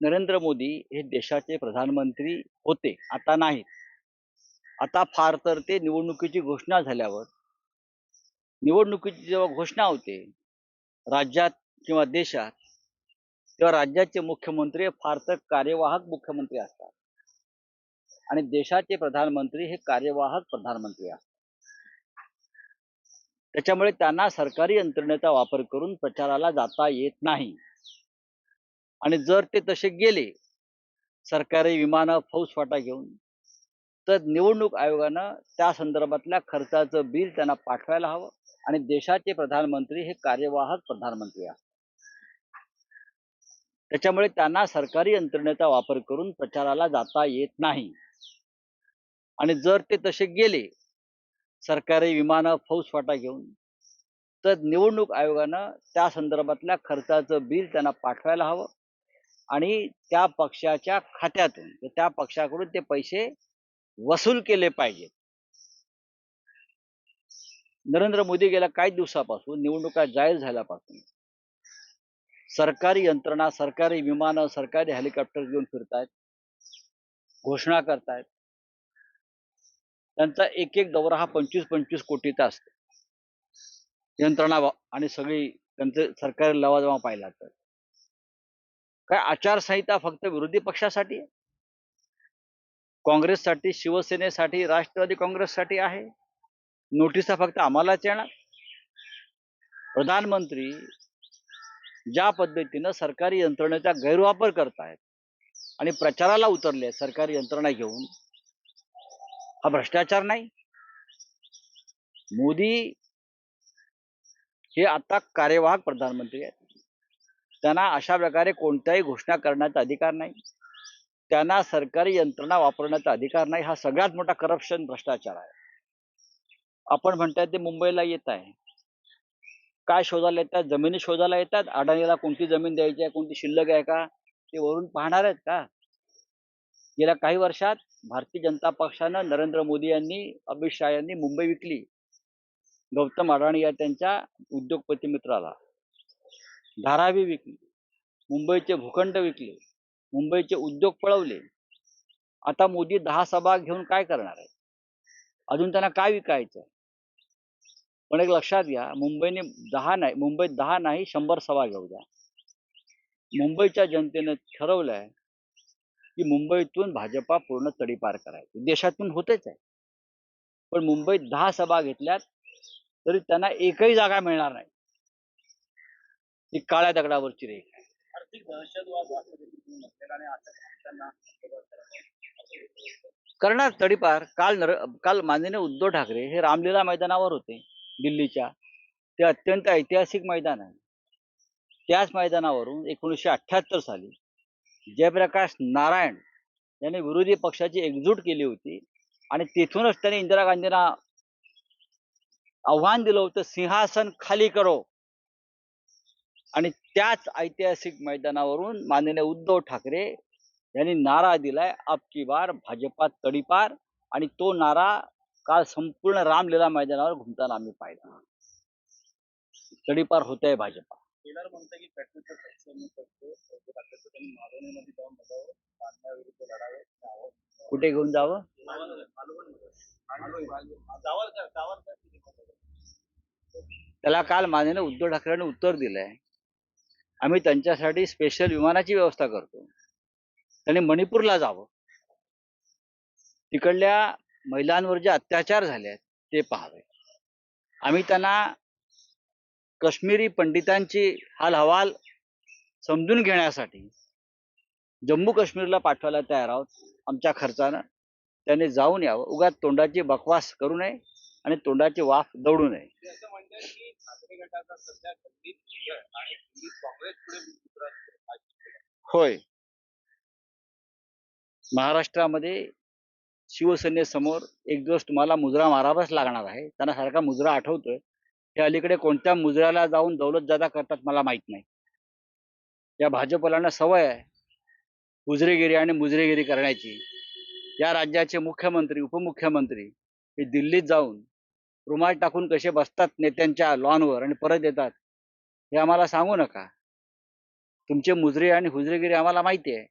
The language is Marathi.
नरेंद्र मोदी हे देशाचे प्रधानमंत्री होते आता नाहीत. आता फार तर ते निवडणुकीची घोषणा झाल्यावर निवडणुकीची जेव्हा घोषणा होते राज्यात किंवा देशात तेव्हा राज्याचे मुख्यमंत्री फार तर कार्यवाहक मुख्यमंत्री असतात. आणि देशाचे प्रधानमंत्री हे कार्यवाहक प्रधानमंत्री असतात. त्याच्यामुळे त्यांना सरकारी यंत्रणेचा वापर करून प्रचाराला जाता येत नाही. आणि जर ते तसे गेले सरकारी विमानं फौजफाटा घेऊन तर निवडणूक आयोगानं त्या संदर्भातल्या खर्चाचं बिल त्यांना पाठवायला हवं आणि देशाचे प्रधानमंत्री हे कार्यवाहक प्रधानमंत्री असतात त्याच्यामुळे त्यांना सरकारी यंत्रणेचा वापर करून प्रचाराला जाता येत नाही. आणि जर ते तसे गेले सरकारी विमानं फौजफाटा घेऊन तर निवडणूक आयोगानं त्या संदर्भातल्या खर्चाचं बिल त्यांना पाठवायला हवं आणि त्या पक्षाच्या खात्यातून त्या पक्षाकडून ते पैसे वसूल केले पाहिजेत. नरेंद्र मोदी गेल्या काही दिवसापासून निवडणुका जाहीर झाल्यापासून सरकारी यंत्रणा सरकारी विमानं सरकारी हेलिकॉप्टर घेऊन फिरतायत घोषणा करतायत. त्यांचा एक एक दौरा हा पंचवीस पंचवीस कोटीचा असतो. यंत्रणा आणि सगळी त्यांचे सरकारी लवाजमा पाहिला तर. काय आचारसंहिता फक्त विरोधी पक्षासाठी आहे? काँग्रेससाठी शिवसेनेसाठी राष्ट्रवादी काँग्रेससाठी आहे? नोटिसा फक्त आम्हालाच येणार? प्रधानमंत्री ज्या पद्धतीनं सरकारी यंत्रणेचा गैरवापर करतायत आणि प्रचाराला उतरले सरकारी यंत्रणा घेऊन हा भ्रष्टाचार नाही? मोदी हे आता कार्यवाहक प्रधानमंत्री आहेत. त्यांना अशा प्रकारे कोणत्याही घोषणा करण्याचा अधिकार नाही. त्यांना सरकारी यंत्रणा वापरण्याचा अधिकार नाही. हा सगळ्यात मोठा करप्शन भ्रष्टाचार आहे. आपण म्हणताय ते मुंबईला येत आहे. काय शोधायला येतात? जमिनी शोधायला येतात? अडाणीला कोणती जमीन द्यायची आहे? कोणती शिल्लक आहे का? ते वरून पाहणार आहेत का? गेल्या काही वर्षात भारतीय जनता पक्षानं नरेंद्र मोदी यांनी अमित शहा यांनी मुंबई विकली. गौतम अडाणी या त्यांच्या उद्योगपती मित्राला. धारावी विकली. मुंबईचे भूखंड विकले. मुंबईचे उद्योग पळवले. आता मोदी दहा सभा घेऊन काय करणार आहे अजून त्यांना काय विकायचं पण एक लक्षात घ्या मुंबईने दहा नाही मुंबईत दहा नाही शंभर सभा घेऊ द्या. मुंबईच्या जनतेनं ठरवलंय की मुंबईतून भाजपा पूर्ण तडीपार करायची. देशातून होतेच आहे. पण मुंबईत दहा सभा घेतल्यात तरी त्यांना एकही जागा मिळणार नाही. ती काळ्या दगडावरची रेख आहे. आर्थिक दहशतवाद करणार तडीपार काल नर काल माननीय उद्धव ठाकरे हे रामलीला मैदानावर होते दिल्लीच्या. ते अत्यंत ऐतिहासिक मैदान आहे. त्याच मैदानावरून एकोणीसशे अठ्ठ्याहत्तर साली जयप्रकाश नारायण यांनी विरोधी पक्षाची एकजूट केली होती आणि तिथूनच त्यांनी इंदिरा गांधींना आव्हान दिलं होतं सिंहासन खाली करो. आणि त्याच ऐतिहासिक मैदानावरून माननीय उद्धव ठाकरे यांनी नारा दिलाय अब की बार भाजपा तडीपार आणि तो नारा काल संपूर्ण रामलीला मैदानावर घुमताना आम्ही पाहिला. तडीपार होत आहे भाजपा कुठे घेऊन जावं? त्याला काल माननीय उद्धव ठाकरेंनी उत्तर दिलंय. आम्ही त्यांच्यासाठी स्पेशल विमानाची व्यवस्था करतो. त्यांनी मणिपूरला जावं. तिकडल्या महिलांवर जे अत्याचार झाले आहेत ते पाहावे. आम्ही त्यांना काश्मीरी पंडितांची हाल हवाल समजून घेण्यासाठी जम्मू काश्मीरला पाठवायला तयार आहोत. आमच्या खर्चानं त्यांनी जाऊन यावं. उगाच तोंडाची बकवास करू नये. आणि तोंडाची वाफ दौडू नये. होय. महाराष्ट्रामध्ये शिवसेनेसमोर एक दिवस तुम्हाला मुजरा मारावाच लागणार आहे. त्यांना सारखा मुजरा आठवतोय. हे अलीकडे कोणत्या मुजऱ्याला जाऊन दौलत जादा करतात मला माहीत नाही. या भाजपलांना सवय आहे हुजरेगिरी आणि मुजरेगिरी करण्याची. या राज्याचे मुख्यमंत्री उपमुख्यमंत्री हे दिल्लीत जाऊन रुमाल टाकून कसे बसतात नेत्यांच्या लॉनवर आणि परत येतात हे आम्हाला सांगू नका. तुमचे मुजरे आणि हुजरेगिरी आम्हाला माहिती आहे.